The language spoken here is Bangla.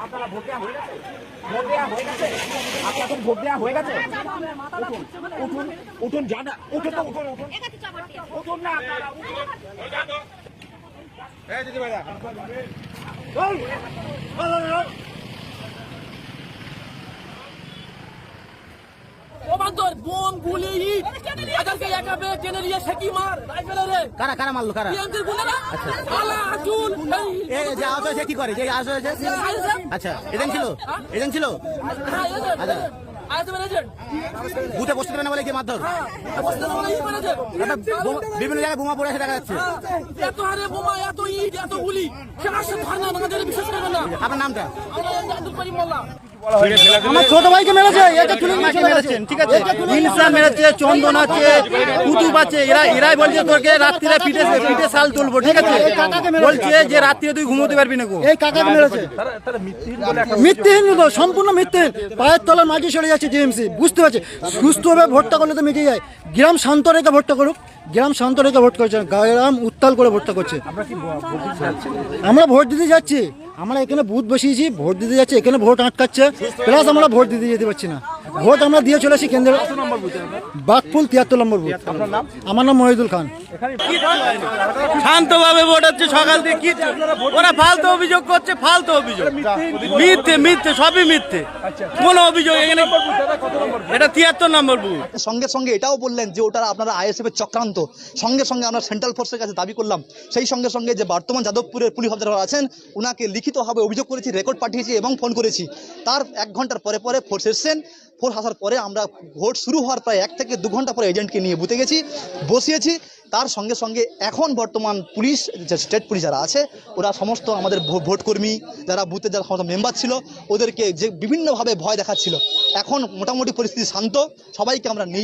আপনারা ভোট দেওয়া হয়ে গেছে হয়ে হয়ে উঠুন উঠুন যান উঠুন উঠুন উঠুন উঠুন না আপনারা। এই, বান্দর বোম গুলি আজকে একা বে টেনে নিয়ে সেকি মার। কারা কারা মারলো কারা? বিএনপির গুন্ডারা আলা আজুল এই যে আহত হয়েছে কি করে? যে আহত হয়েছে? আচ্ছা এজেন্ট ছিল? এজেন্ট ছিল? হ্যাঁ এজেন্ট। আইতে ম্যানেজার বুথে বসতে দেবে না বলে কি মারধর? হ্যাঁ বসতে বলে বোমা- বিভিন্ন জায়গায় বোমা পড়ে দেখা যাচ্ছে। এত হারে বোমা এত ইট গুলি না। আপনার নামটা? আমরা আব্দুল করিম মোল্লা। আমার ছোট ভাইকে মেরেছে তুলে চলে গেছে। ঠিক আছে। হিংসা মেরেছে চন্দন আছে কুতুব আছে এরা এরাই বলছে তোকে রাত্রিরে পিঠে পিঠে শাল তুলবো ঠিক আছে? বলছে যে রাত্রিরে তুই ঘুমোতে পারবি না এই কাকাকে মেরেছে। মিথ্যেহীন তো সম্পূর্ণ মিথ্যেহীন। পায়ের তলার মাঝে সরে যাচ্ছে জিএমসি বুঝতে পারছে? সুস্থভাবে ভোটটা করলে তো মিটে যায়। গ্রাম শান্ত রেখে ভোটটা করুক। গ্রাম শান্ত রেখে ভোট করছে গ্রাম উত্তাল করে ভোটটা করছে। আমরা ভোট দিতে যাচ্ছি। আমরা এখানে বুথ বসিয়েছি, ভোট দিতে যাচ্ছি, এখানে ভোট আটকাচ্ছে প্লাস আমরা ভোট দিতে যেতে পারছি না। ভোট আমরা দিয়ে চলে আসি কেন্দ্রে। বাঘফুল তিয়াত্তর নম্বর বুথ আমার নাম মহিদুল খান। শান্তভাবে ভোট হচ্ছে সকাল থেকে কি ওরা ফালতু অভিযোগ করছে ফালতু অভিযোগ। মিথ্যে মিথ্যে সবই মিথ্যে। কোন অভিযোগ এখানে এটা তিয়াত্তর নম্বর বুথ সঙ্গে সঙ্গে এটাও বললেন যে ওটা আপনারা আইএসএফ এর চক্রান্ত। সঙ্গে সঙ্গে আমরা সেন্ট্রাল ফোর্সের কাছে দাবি করলাম। সেই সঙ্গে সঙ্গে যে বর্তমান যাদবপুরের পুলিশ অফিসার আছেন ওনাকে লিখিতভাবে অভিযোগ করেছি রেকর্ড পাঠিয়েছি এবং ফোন করেছি। তার এক ঘণ্টার পরে পরে ফোর্স এসছেন। ফোর্স আসার পরে আমরা ভোট শুরু হওয়ার প্রায় এক থেকে দু ঘণ্টা পরে এজেন্টকে নিয়ে বুতে গেছি, বসিয়েছি। তার সঙ্গে সঙ্গে এখন বর্তমান পুলিশ, যে স্টেট পুলিশ যারা আছে, ওরা সমস্ত আমাদের ভোটকর্মী যারা বুথে যারা সমস্ত মেম্বার ছিল, ওদেরকে যে বিভিন্নভাবে ভয় দেখাচ্ছিল, এখন মোটামুটি পরিস্থিতি শান্ত, সবাইকে আমরা নিয়ে